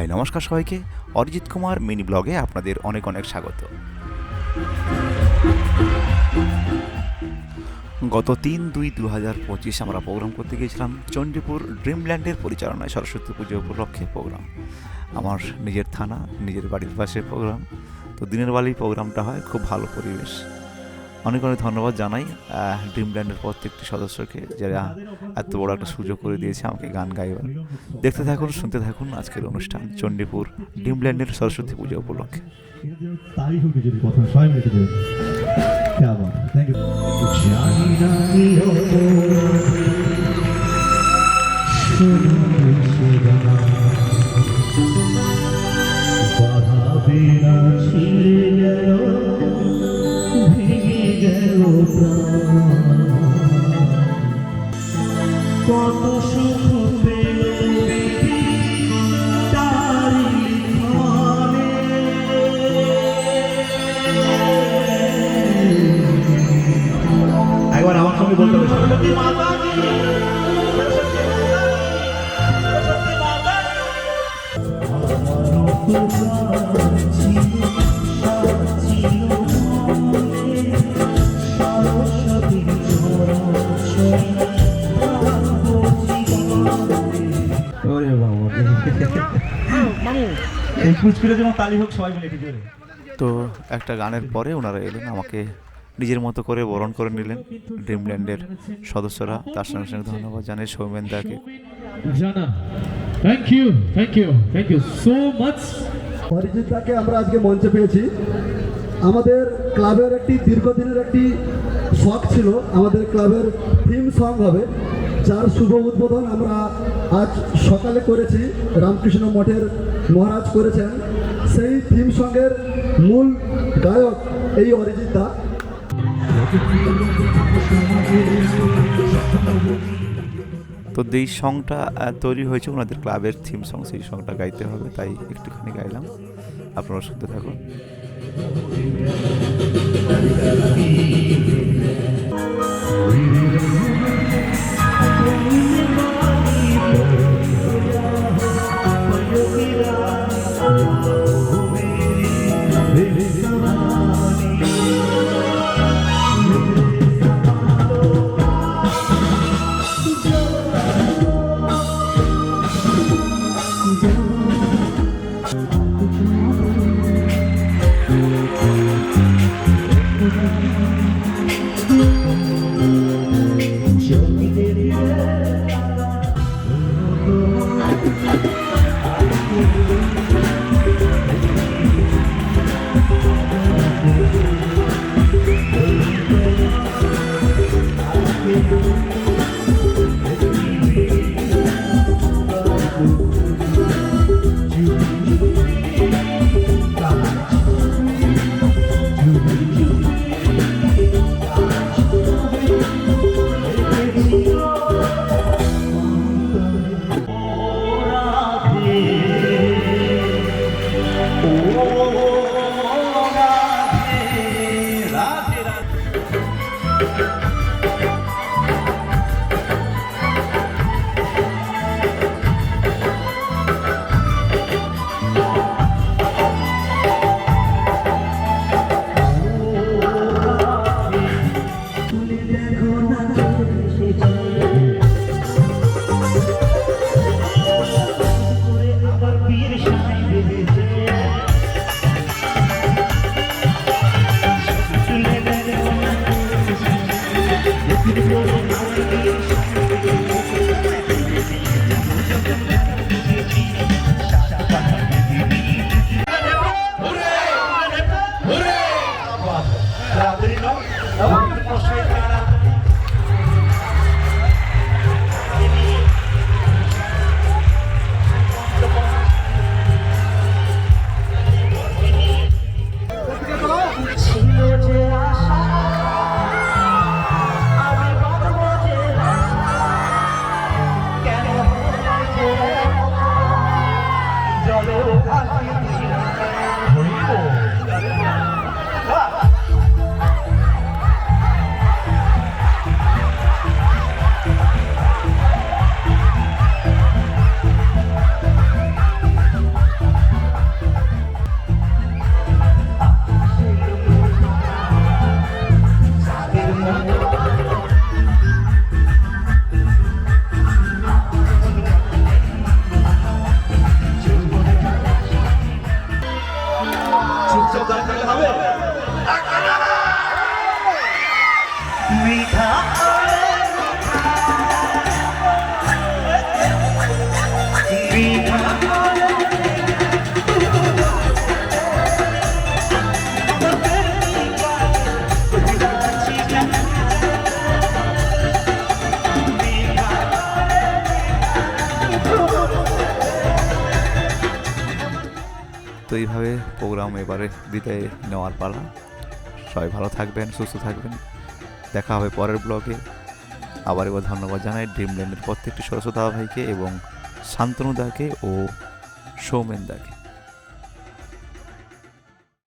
High নমস্কার সবাইকে। Arijit Kumar mini ব্লগে আপনাদের অনেক অনেক স্বাগত। গত তিন দুই দু হাজার পঁচিশ আমরা প্রোগ্রাম করতে গিয়েছিলাম চণ্ডীপুর ড্রিমল্যান্ডের পরিচালনায় সরস্বতী পুজো উপলক্ষে প্রোগ্রাম আমার নিজের থানা, নিজের বাড়ির পাশে প্রোগ্রাম তো দিনের বেলায় প্রোগ্রামটা হয়, খুব ভালো পরিবেশ। অনেক অনেক ধন্যবাদ জানাই ড্রিমল্যান্ডের প্রত্যেকটি সদস্যকে যারা এত বড় একটা সুযোগ করে দিয়েছে আমাকে গান গাইবার। দেখতে থাকুন, শুনতে থাকুন আজকের অনুষ্ঠান চণ্ডীপুর ড্রিমল্যান্ডের সরস্বতী পূজা উপলক্ষে। কত সুখ এই কুচকুড়ে যেমন তালি হোক সবাই মিলে একটু জোরে তো একটা গানের পরে ওনারা এলেন আমাকে নিজের মতো করে বরণ করে নিলেন ড্রিমল্যান্ডের সদস্যরা। তার সঙ্গে সঙ্গে ধন্যবাদ জানাই সৌমেন দাকে। Jana, thank you, thank you, thank you so much. অরিজিৎদাকে আমরা আজকে মঞ্চে পেয়েছি। আমাদের ক্লাবের একটি দীর্ঘদিনের একটি শখ ছিল। আমাদের ক্লাবের থিম সং হবে। যার শুভ উদ্বোধন আমরা আজ সকালে করেছি। রামকৃষ্ণ মঠের মহারাজ করেছেন। সেই থিম সঙ্গের মূল গায়ক এই অরিজিৎ দা। তো যেই সংটা তৈরি হয়েছে ওনাদের ক্লাবের থিম সং সেই সংটা গাইতে হবে, তাই একটুখানি গাইলাম। আপনারা শুনতে থাকুন। তো এইভাবে প্রোগ্রাম এবারে বিদায় নেওয়ার পালা সবাই ভালো থাকবেন, সুস্থ থাকবেন। দেখা হবে পরের ব্লগে আবার এবার ধন্যবাদ জানাই ড্রিমল্যান্ডের প্রত্যেকটি সরস্বতা ভাইকে এবং শান্তনুদাকে ও সৌমেন দাকে